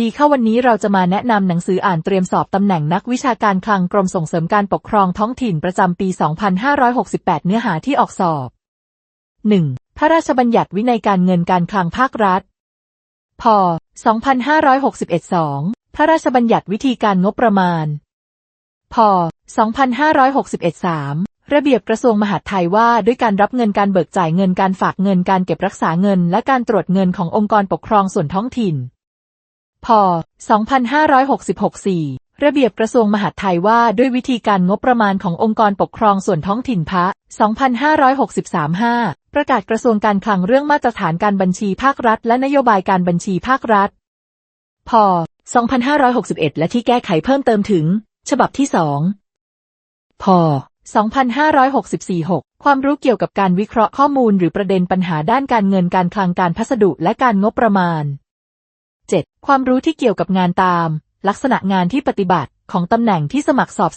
ดีเข้าวันนี้เราจะมาแนะนำหนังสืออ่านเตรียมสอบตำแหน่งนักวิชาการคลังกรมส่งเสริมการปกครองท้องถิ่นประจำปี 2568 เนื้อหาที่ออกสอบ 1. พระราชบัญญัติวินัยการเงินการคลังภาครัฐ พ.2561 2. พระราชบัญญัติวิธีการงบประมาณ พ.2561 3. ระเบียบกระทรวงมหาดไทยว่าด้วยการรับเงินการเบิกจ่ายเงินการฝากเงินการเก็บรักษาเงิน และการตรวจเงินขององค์กรปกครองส่วนท้องถิ่น พ.2566 4. ระเบียบกระทรวงมหาดไทยว่าด้วยวิธีการงบประมาณขององค์กรปกครองส่วนท้องถิ่นพะ 2563 5. ประกาศกระทรวงการคลังเรื่องมาตรฐานการบัญชีภาครัฐ และนโยบายการบัญชีภาครัฐพ.2561 และที่แก้ไขเพิ่มเติมถึง ฉบับที่ 2พ.2564 6 ความรู้เกี่ยวกับการวิเคราะห์ข้อมูลหรือประเด็นปัญหาด้านการเงินการคลังการพัสดุและการงบประมาณ 7. ความรู้ที่เกี่ยวกับงานตาม ลักษณะงานที่ปฏิบัติของตำแหน่งที่สมัครสอบ